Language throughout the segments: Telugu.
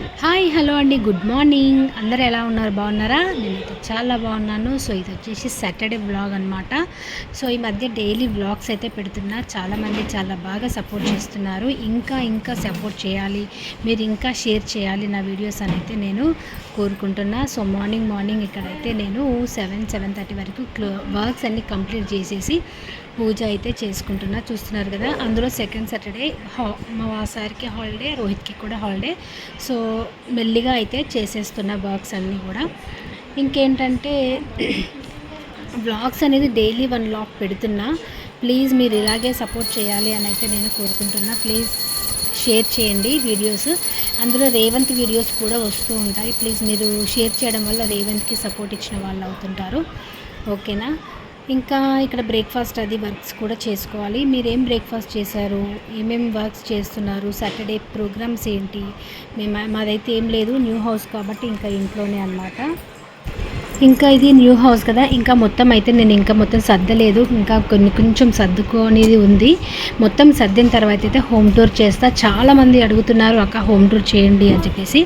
హాయ్ హలో అండి. Good morning. అందరు ఎలా ఉన్నారు? బాగున్నారా? నేనైతే చాలా బాగున్నాను. సో ఇది వచ్చేసి సాటర్డే వ్లాగ్ అనమాట సో ఈ మధ్య డైలీ వ్లాగ్స్ అయితే పెడుతున్నా. చాలామంది చాలా బాగా సపోర్ట్ చేస్తున్నారు. ఇంకా ఇంకా సపోర్ట్ చేయాలి. మీరు ఇంకా షేర్ చేయాలి నా వీడియోస్ అని అయితే నేను కోరుకుంటున్నా. సో మార్నింగ్ మార్నింగ్ ఇక్కడైతే నేను సెవెన్ సెవెన్ థర్టీ వరకు క్లో వర్క్స్ అన్నీ కంప్లీట్ చేసేసి పూజ అయితే చేసుకుంటున్నా. చూస్తున్నారు కదా అందులో సెకండ్ సాటర్డే హా మా సార్కి హాలిడే రోహిత్కి కూడా హాలిడే. సో మెల్లిగా అయితే చేసేస్తున్న వర్క్స్ అన్నీ కూడా. ఇంకేంటంటే బ్లాగ్స్ అనేది డైలీ వన్ లాక్ పెడుతున్నా. ప్లీజ్ మీరు ఇలాగే సపోర్ట్ చేయాలి అని అయితే నేను కోరుకుంటున్నా. ప్లీజ్ షేర్ చేయండి వీడియోస్ అందులో రేవంత్ వీడియోస్ కూడా వస్తూ ఉంటాయి. ప్లీజ్ మీరు షేర్ చేయడం వల్ల రేవంత్కి సపోర్ట్ ఇచ్చిన వాళ్ళు అవుతుంటారు. ఓకేనా ఇంకా ఇక్కడ బ్రేక్ఫాస్ట్ అది వర్క్స్ కూడా చేసుకోవాలి. మీరు ఏం బ్రేక్ఫాస్ట్ చేశారు? ఏమేమి వర్క్స్ చేస్తున్నారు? సాటర్డే ప్రోగ్రామ్స్ ఏంటి? మేము మాదైతే ఏం లేదు న్యూ హౌస్ కాబట్టి ఇంకా ఇంట్లోనే అనమాట ఇంకా ఇది న్యూ హౌస్ కదా. ఇంకా మొత్తం అయితే నేను ఇంకా మొత్తం సర్దలేదు. ఇంకా కొన్ని కొంచెం సర్దుకోనేది ఉంది. మొత్తం సర్దిన తర్వాత అయితే హోమ్ టూర్ చేస్తా. చాలామంది అడుగుతున్నారు అక్క హోమ్ టూర్ చేయండి అని చెప్పేసి.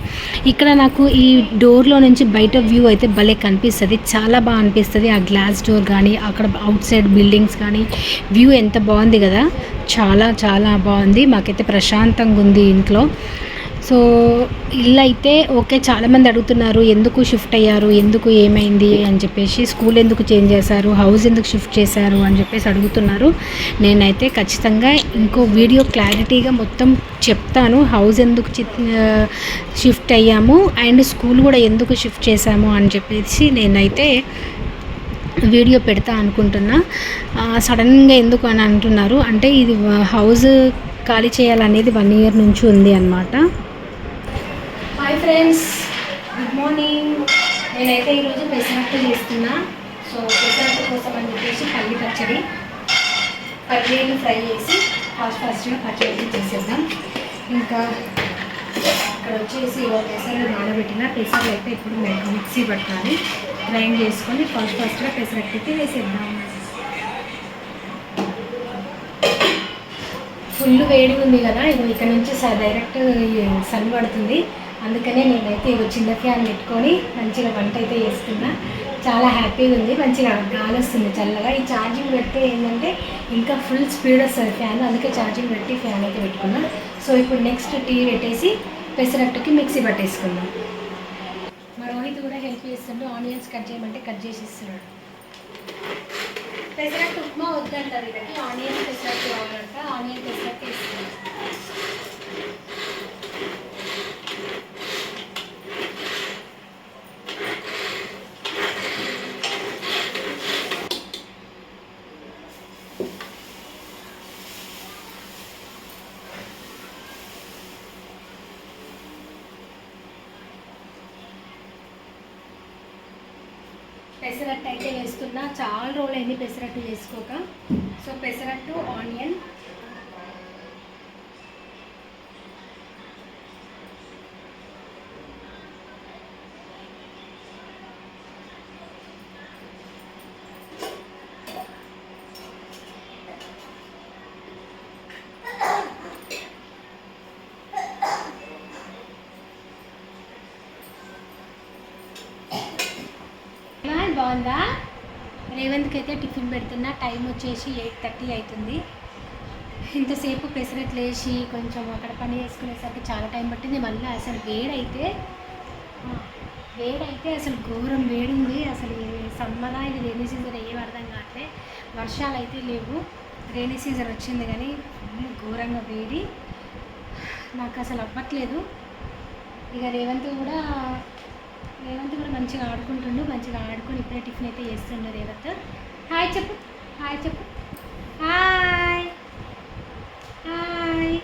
ఇక్కడ నాకు ఈ డోర్లో నుంచి బయట వ్యూ అయితే భలే కనిపిస్తుంది. చాలా బాగా అనిపిస్తుంది. ఆ గ్లాస్ డోర్ కానీ అక్కడ అవుట్ సైడ్ బిల్డింగ్స్ కానీ వ్యూ ఎంత బాగుంది కదా. చాలా చాలా బాగుంది. మాకైతే ప్రశాంతంగా ఉంది ఇంట్లో. సో ఇల్లు అయితే ఓకే చాలామంది అడుగుతున్నారు ఎందుకు షిఫ్ట్ అయ్యారు? ఎందుకు ఏమైంది? అని చెప్పేసి స్కూల్ ఎందుకు చేంజ్ చేశారు? హౌస్ ఎందుకు షిఫ్ట్ చేశారు? అని చెప్పేసి అడుగుతున్నారు. నేనైతే ఖచ్చితంగా ఇంకో వీడియో క్లారిటీగా మొత్తం చెప్తాను హౌస్ ఎందుకు షిఫ్ట్ అయ్యాము అండ్ స్కూల్ కూడా ఎందుకు షిఫ్ట్ చేశాము అని చెప్పేసి నేనైతే వీడియో పెడతా అనుకుంటున్నా. సడన్గా ఎందుకు అని అంటున్నారు అంటే ఇది హౌస్ ఖాళీ చేయాలనేది వన్ ఇయర్ నుంచి ఉంది అనమాట ఫ్రెండ్స్ గుడ్ మార్నింగ్ నేనైతే ఈరోజు పెసరట్టు చేస్తున్నా. సో పెసరట్టు కోసం అని చెప్పేసి పల్లి పచ్చడి పల్లీలు ఫ్రై చేసి ఫాస్ట్ ఫాస్ట్గా పచ్చడి చేసేద్దాం. ఇంకా ఇక్కడ వచ్చేసి పెసరలు నానబెట్టిన. పెసరలు అయితే ఇప్పుడు మిక్సీ పట్టాలి. గ్రైండ్ చేసుకొని ఫాస్ట్ ఫాస్ట్గా పెసరట్టు వేసేద్దాం. ఫుల్ వేడి ఉంది కదా ఇక ఇక్కడ నుంచి స- డైరెక్ట్ సన్ పడుతుంది. అందుకనే నేనైతే చిన్న ఫ్యాన్ పెట్టుకొని మంచిగా వంట అయితే చేస్తున్నా. చాలా హ్యాపీగా ఉంది. మంచిగా గాలి వస్తుంది చల్లగా. ఈ ఛార్జింగ్ పెడితే ఏంటంటే ఇంకా ఫుల్ స్పీడ్ వస్తుంది ఫ్యాన్ అందుకే ఛార్జింగ్ పెట్టి ఫ్యాన్ అయితే పెట్టుకున్నా. సో ఇప్పుడు నెక్స్ట్ టీ పెట్టేసి పెసరట్టుకి మిక్సీ పట్టేసుకుందాం. మా రోహిత్ కూడా హెల్ప్ చేస్తుండే. ఆనియన్స్ కట్ చేయమంటే కట్ చేసి ఇస్తున్నాడు పెసరట్టు ఉప్మా వద్దంటారు. వీళ్ళకి ఆనియన్ పెసరట్టు కావాలంట. ఆనియన్ పెసరట్టు పెసరట్టు అయితే వేస్తున్నా. చాలా రోజులు అయింది పెసరట్టు చేసుకోక సో పెసరట్టు ఆనియన్ ఎలా బాగుందా రేవంత్కి అయితే టిఫిన్ పెడుతున్నా. టైం వచ్చేసి ఎయిట్ థర్టీ అవుతుంది ఇంతసేపు పెసరట్లు వేసి కొంచెం అక్కడ పని చేసుకునేసరికి చాలా టైం పట్టింది. మళ్ళీ అసలు వేడైతే వేడైతే అసలు ఘోరం వేడింది. అసలు సమ్మరా ఇది రైనీ సీజన్ ఏం అర్థం కావట్లే. వర్షాలు అయితే లేవు. రైనీ సీజన్ వచ్చింది కానీ ఫుల్ ఘోరంగా వేడి. నాకు అసలు అవ్వట్లేదు. ఇక రేవంత్ కూడా రేవంత్ కూడా మంచిగా ఆడుకుంటుండు మంచిగా ఆడుకొని ఇప్పుడే టిఫిన్ అయితే చేస్తుండు రేవంత్. హాయ్ చెప్పు హాయ్ చెప్పు. హాయ్. హాయ్.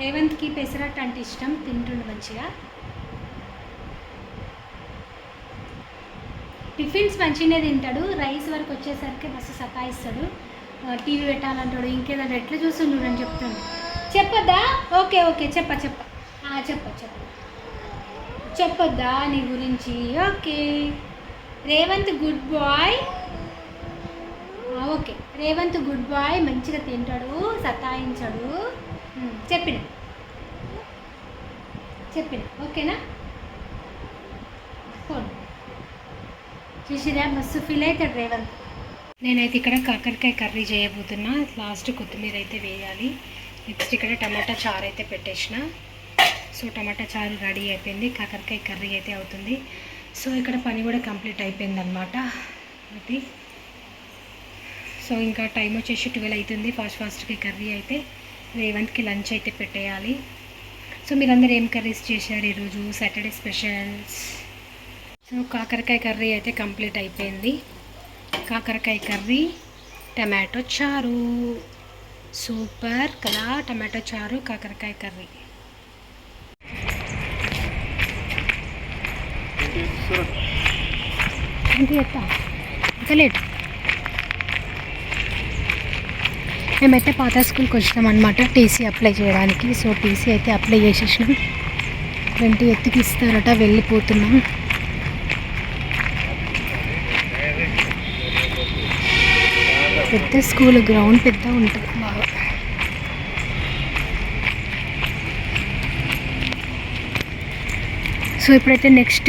రేవంత్కి పెసరట్టు అంటే ఇష్టం తింటుండు మంచిగా. టిఫిన్స్ మంచిగానే తింటాడు రైస్ వరకు వచ్చేసరికి మస్తు సతాయిస్తాడు. టీవీ పెట్టాలంటాడు ఇంకేదంటే ఎట్లా చూస్తుండు అని చెప్తాడు. చెప్పద్దా? ఓకే ఓకే చెప్ప చెప్ప. చెప్ప చెప్ప. చెప్పొద్దా నీ గురించి? Okay. Revanth good boy. Okay. Revanth good boy మంచిగా తింటాడు సతాయించాడు. చెప్పిన. చెప్పిన. ఓకేనా? ఫోన్. చూసిరా మస్తు ఫీల్ అవుతాడు రేవంత్. నేనైతే ఇక్కడ కాకరకాయ కర్రీ చేయబోతున్నా. లాస్ట్ కొత్తిమీర అయితే వేయాలి. నెక్స్ట్ ఇక్కడ టమాటా చారు అయితే పెట్టేసిన. సో టమాటా చారు రెడీ అయిపోయింది కాకరకాయ కర్రీ అయితే అవుతుంది. సో ఇక్కడ పని కూడా కంప్లీట్ అయిపోయింది అనమాట అది సో ఇంకా టైం వచ్చేసి ట్వెల్వ్ అవుతుంది ఫాస్ట్ ఫాస్ట్కి కర్రీ అయితే. రేవంత్కి లంచ్ అయితే పెట్టేయాలి. సో మీరందరూ ఏం కర్రీస్ చేశారు ఈరోజు? Saturday specials. సో కాకరకాయ కర్రీ అయితే కంప్లీట్ అయిపోయింది. కాకరకాయ కర్రీ టమాటో చారు. సూపర్ కదా టమాటో చారు కాకరకాయ కర్రీ. ఏంటి ఎత్తా ఇంకా లేట్. మేమైతే పాత స్కూల్కి వచ్చినాం అనమాట టీసీ అప్లై చేయడానికి. సో టీసీ అయితే అప్లై చేసేసినాం. ట్వంటీ ఎత్తుకి ఇస్తారట వెళ్ళిపోతున్నాం. పెద్ద స్కూల్ గ్రౌండ్ పెద్ద ఉంటుంది బాగా సో ఇప్పుడైతే నెక్స్ట్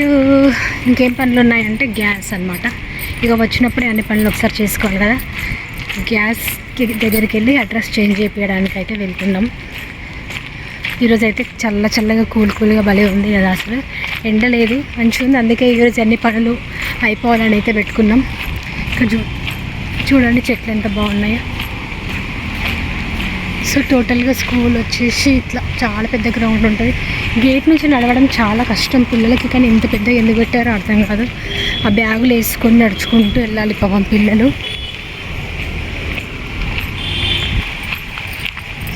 ఇంకేం పనులు ఉన్నాయంటే గ్యాస్ అన్నమాట. ఇక వచ్చినప్పుడే అన్ని పనులు ఒకసారి చేసుకోవాలి కదా. గ్యాస్ దగ్గరికి వెళ్ళి అడ్రస్ చేంజ్ చేయించడానికి అయితే వెళ్తున్నాం. ఈరోజు అయితే చల్ల చల్లగా కూల్ కూల్గా భలే ఉంది కదా అసలు. ఎండ లేదు మంచిగా ఉంది. అందుకే ఈరోజు అన్ని పనులు అయిపోవాలని అయితే పెట్టుకున్నాం. ఇక్కడ చూ చూడండి చెట్లు ఎంత బాగున్నాయో. సో టోటల్గా స్కూల్ వచ్చేసి ఇట్లా చాలా పెద్ద గ్రౌండ్ ఉంటుంది. గేట్ నుంచి నడవడం చాలా కష్టం పిల్లలకి కానీ ఇంత పెద్దగా ఎందుకు పెట్టారో అర్థం కాదు. ఆ బ్యాగులు వేసుకొని నడుచుకుంటూ వెళ్ళాలి పాపం పిల్లలు.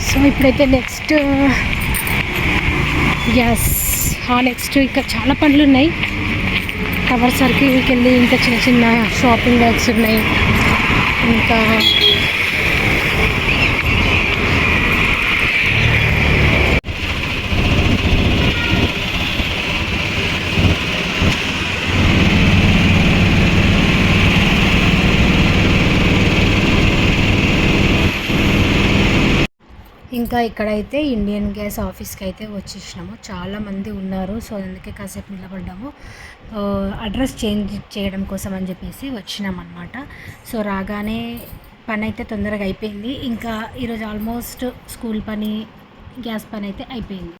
సో ఇప్పుడైతే నెక్స్ట్ గ్యాస్ ఆ నెక్స్ట్ ఇంకా చాలా పనులు ఉన్నాయి. టవర్ సర్కిల్కి వెళ్ళి ఇంకా చిన్న చిన్న షాపింగ్ బ్యాగ్స్ ఉన్నాయి. ఇంకా ఇంకా ఇక్కడైతే ఇండియన్ గ్యాస్ ఆఫీస్కి అయితే వచ్చేసినాము చాలామంది ఉన్నారు సో అందుకే కాసేపు నిలబడ్డాము. అడ్రస్ చేంజ్ చేయడం కోసం అని చెప్పేసి వచ్చినాం సో రాగానే పని అయితే తొందరగా అయిపోయింది. ఇంకా ఈరోజు ఆల్మోస్ట్ స్కూల్ పని గ్యాస్ పని అయితే అయిపోయింది.